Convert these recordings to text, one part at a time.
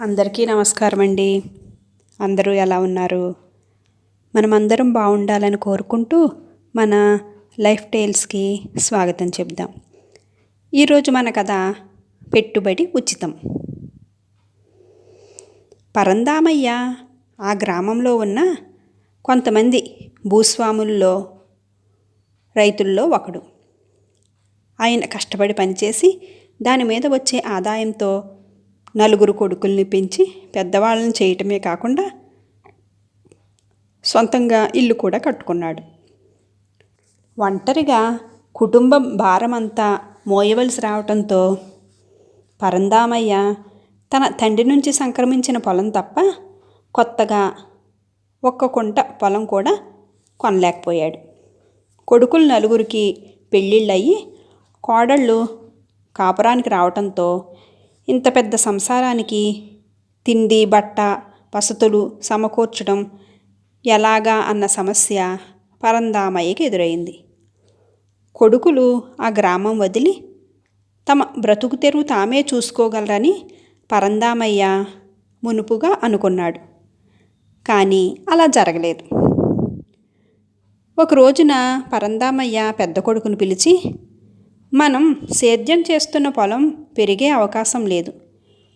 అందరికీ నమస్కారం అండి అందరూ ఎలా ఉన్నారు? మనమందరం బాగుండాలని కోరుకుంటూ మన లైఫ్ టైల్స్కి స్వాగతం చెప్దాం. ఈరోజు మన కథ పెట్టుబడి ఉచితం. పరందామయ్య ఆ గ్రామంలో ఉన్న కొంతమంది భూస్వాముల్లో రైతుల్లో ఒకడు. ఆయన కష్టపడి పనిచేసి దాని మీద వచ్చే ఆదాయంతో నలుగురు కొడుకుల్ని పెంచి పెద్దవాళ్ళని చేయటమే కాకుండా సొంతంగా ఇల్లు కూడా కట్టుకున్నాడు. ఒంటరిగా కుటుంబం భారమంతా మోయవలసి రావటంతో పరందామయ్య తన తండ్రి నుంచి సంక్రమించిన పొలం తప్ప కొత్తగా ఒక్క కుంట పొలం కూడా కొనలేకపోయాడు. కొడుకులు నలుగురికి పెళ్ళిళ్ళయ్యి కోడళ్ళు కాపురానికి రావటంతో ఇంత పెద్ద సంసారానికి తిండి బట్ట వసతులు సమకూర్చడం ఎలాగా అన్న సమస్య పరందామయ్యకి ఎదురైంది. కొడుకులు ఆ గ్రామం వదిలి తమ బ్రతుకు తెరువు తామే చూసుకోగలరని పరందామయ్య మునుపుగా అనుకున్నాడు. కానీ అలా జరగలేదు. ఒక రోజున పరందామయ్య పెద్ద కొడుకును పిలిచి మనం సేద్యం చేస్తున్న పొలం పెరిగే అవకాశం లేదు.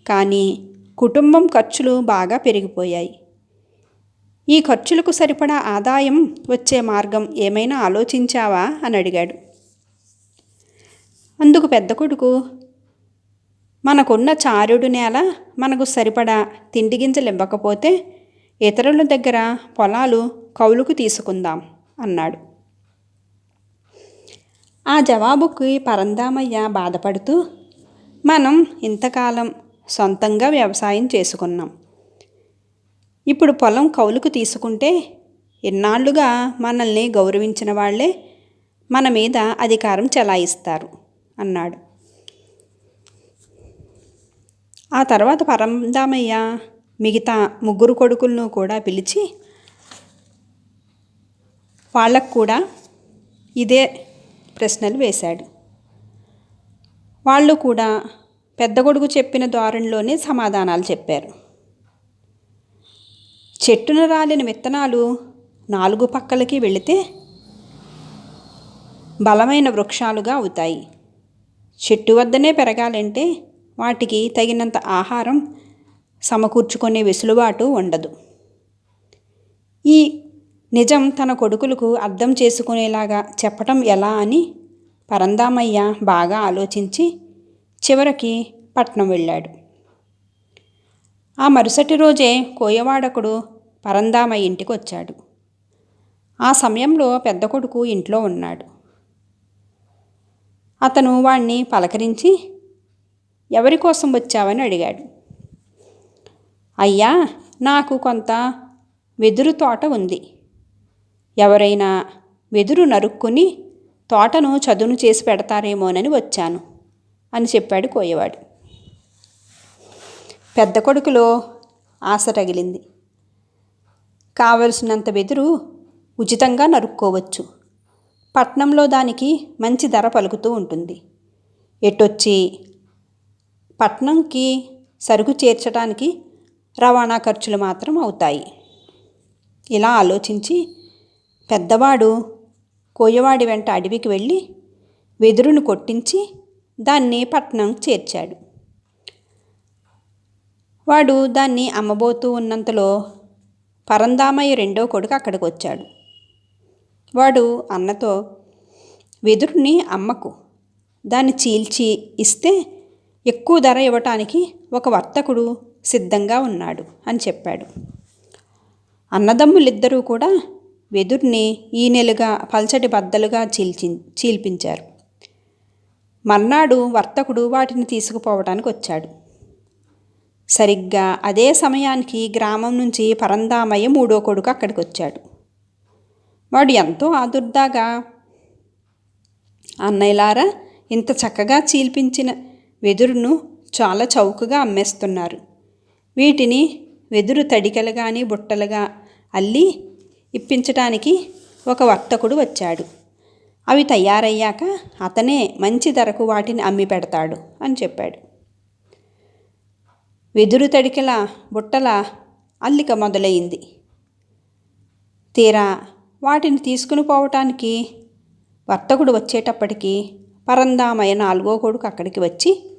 కానీ కుటుంబం ఖర్చులు బాగా పెరిగిపోయాయి. ఈ ఖర్చులకు సరిపడా ఆదాయం వచ్చే మార్గం ఏమైనా ఆలోచించావా? అని అడిగాడు. అందుకు పెద్ద కొడుకు మనకున్న చారుడు నేల మనకు సరిపడా తిండి గింజలు ఇవ్వకపోతే ఇతరుల దగ్గర పొలాలు కౌలుకు తీసుకుందాం అన్నాడు. ఆ జవాబుకి పరందామయ్య బాధపడుతూ మనం ఇంతకాలం సొంతంగా వ్యవసాయం చేసుకున్నాం. ఇప్పుడు పొలం కౌలుకు తీసుకుంటే ఎన్నాళ్ళుగా మనల్ని గౌరవించిన వాళ్ళే మన మీద అధికారం చెలాయిస్తారు అన్నాడు. ఆ తర్వాత పరందామయ్య మిగతా ముగ్గురు కొడుకులను కూడా పిలిచి వాళ్ళకు కూడా ఇదే ప్రశ్నలు వేశాడు. వాళ్ళు కూడా పెద్ద కొడుకు చెప్పిన ధోరణిలోనే సమాధానాలు చెప్పారు. చెట్టున రాలిన విత్తనాలు నాలుగు పక్కలకి వెళితే బలమైన వృక్షాలుగా అవుతాయి. చెట్టు వద్దనే పెరగాలంటే వాటికి తగినంత ఆహారం సమకూర్చుకునే వెసులుబాటు ఉండదు. ఈ నిజం తన కొడుకులకు అర్థం చేసుకునేలాగా చెప్పటం ఎలా అని పరందామయ్య బాగా ఆలోచించి చివరికి పట్నం వెళ్ళాడు. ఆ మరుసటి రోజే కోయవాడకుడు పరందామయ్య ఇంటికి వచ్చాడు. ఆ సమయంలో పెద్ద కొడుకు ఇంట్లో ఉన్నాడు. అతను వాణ్ణి పలకరించి ఎవరి కోసం వచ్చావని అడిగాడు. అయ్యా నాకు కొంత వెదురు తోట ఉంది. ఎవరైనా వెదురు నరుక్కుని తోటను చదును చేసి పెడతారేమోనని వచ్చాను అని చెప్పాడు కోయవాడు. పెద్ద కొడుకులో ఆశ తగిలింది. కావలసినంత వెదురు ఉచితంగా నరుక్కోవచ్చు. పట్నంలో దానికి మంచి ధర పలుకుతూ ఉంటుంది. ఎటొచ్చి పట్నంకి సరుకు చేర్చడానికి రవాణా ఖర్చులు మాత్రం అవుతాయి. ఇలా ఆలోచించి పెద్దవాడు కోయవాడి వెంట అడవికి వెళ్ళి వెదురును కొట్టించి దాన్ని పట్నం చేర్చాడు. వాడు దాన్ని అమ్మబోతూ ఉన్నంతలో పరందామయ్య రెండో కొడుకు అక్కడికి వచ్చాడు. వాడు అన్నతో వెదురుని అమ్మకు. దాన్ని చీల్చి ఇస్తే ఎక్కువ ధర ఇవ్వటానికి ఒక వర్తకుడు సిద్ధంగా ఉన్నాడు అని చెప్పాడు. అన్నదమ్ములిద్దరూ కూడా వెదుర్ని ఈ నెలగా పల్చటి బద్దలుగా చీల్చి చీల్పించారు. మర్నాడు వర్తకుడు వాటిని తీసుకుపోవడానికి వచ్చాడు. సరిగ్గా అదే సమయానికి గ్రామం నుంచి పరందామయ్య మూడో కొడుకు అక్కడికి వచ్చాడు. వాడు ఎంతో ఆదుర్దాగా అన్నయ్యలారా ఇంత చక్కగా చీల్పించిన వెదురును చాలా చౌకగా అమ్మేస్తున్నారు. వీటిని వెదురు తడికలు కానీ బుట్టలుగా అల్లి ఇప్పించటానికి ఒక వర్తకుడు వచ్చాడు. అవి తయారయ్యాక అతనే మంచి ధరకు వాటిని అమ్మి పెడతాడు అని చెప్పాడు. వెదురు తడికెల బుట్టల అల్లిక మొదలైంది. తీరా వాటిని తీసుకుని పోవటానికి వర్తకుడు వచ్చేటప్పటికి పరందామయ్య నాలుగో కొడుకు అక్కడికి వచ్చి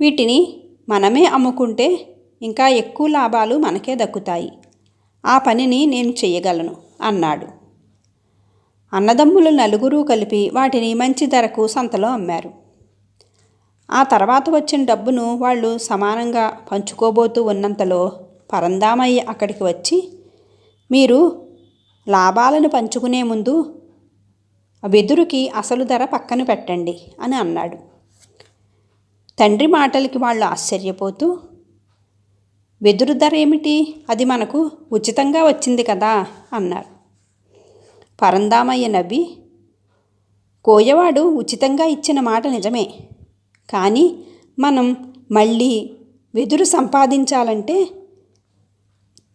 వీటిని మనమే అమ్ముకుంటే ఇంకా ఎక్కువ లాభాలు మనకే దక్కుతాయి. ఆ పనిని నేను చెయ్యగలను అన్నాడు. అన్నదమ్ములు నలుగురు కలిపి వాటిని మంచి ధరకు సంతలో అమ్మారు. ఆ తర్వాత వచ్చిన డబ్బును వాళ్ళు సమానంగా పంచుకోబోతూ ఉన్నంతలో పరందామయ్య అక్కడికి వచ్చి మీరు లాభాలను పంచుకునే ముందు వెదురుకి అసలు ధర పక్కన పెట్టండి అని అన్నాడు. తండ్రి మాటలకి వాళ్ళు ఆశ్చర్యపోతూ వెదురు ధర ఏమిటి? అది మనకు ఉచితంగా వచ్చింది కదా అన్నారు. పరందామయ్య నవ్వి కోయవాడు ఉచితంగా ఇచ్చిన మాట నిజమే. కానీ మనం మళ్ళీ వెదురు సంపాదించాలంటే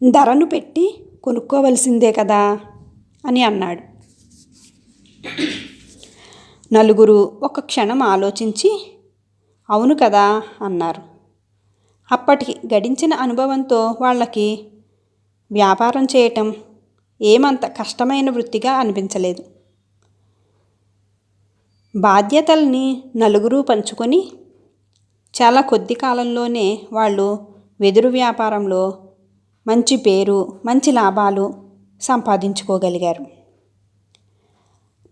ధరను పెట్టి కొనుక్కోవలసిందే కదా అని అన్నాడు. నలుగురు ఒక క్షణం ఆలోచించి అవును కదా అన్నారు. అప్పటికి గడించిన అనుభవంతో వాళ్ళకి వ్యాపారం చేయటం ఏమంత కష్టమైన వృత్తిగా అనిపించలేదు. బాధ్యతల్ని నలుగురు పంచుకొని చాలా కొద్ది కాలంలోనే వాళ్ళు వెదురు వ్యాపారంలో మంచి పేరు మంచి లాభాలు సంపాదించుకోగలిగారు.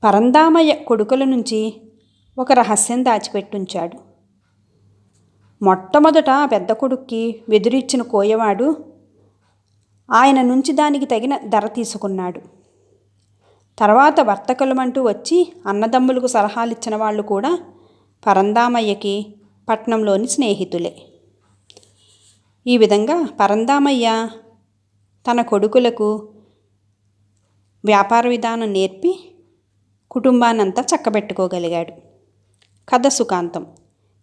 పరందామయ్య కొడుకుల నుంచి ఒక రహస్యం దాచిపెట్టుంచాడు. మొట్టమొదట పెద్ద కొడుక్కి వెదురిచ్చిన కోయవాడు ఆయన నుంచి దానికి తగిన ధర తీసుకున్నాడు. తర్వాత వర్తకులమంటూ వచ్చి అన్నదమ్ములకు సలహాలు ఇచ్చిన వాళ్ళు కూడా పరందామయ్యకి పట్నంలోని స్నేహితులే. ఈ విధంగా పరందామయ్య తన కొడుకులకు వ్యాపార విధానం నేర్పి కుటుంబాన్నంతా చక్కబెట్టుకోగలిగాడు. కథ సుఖాంతం.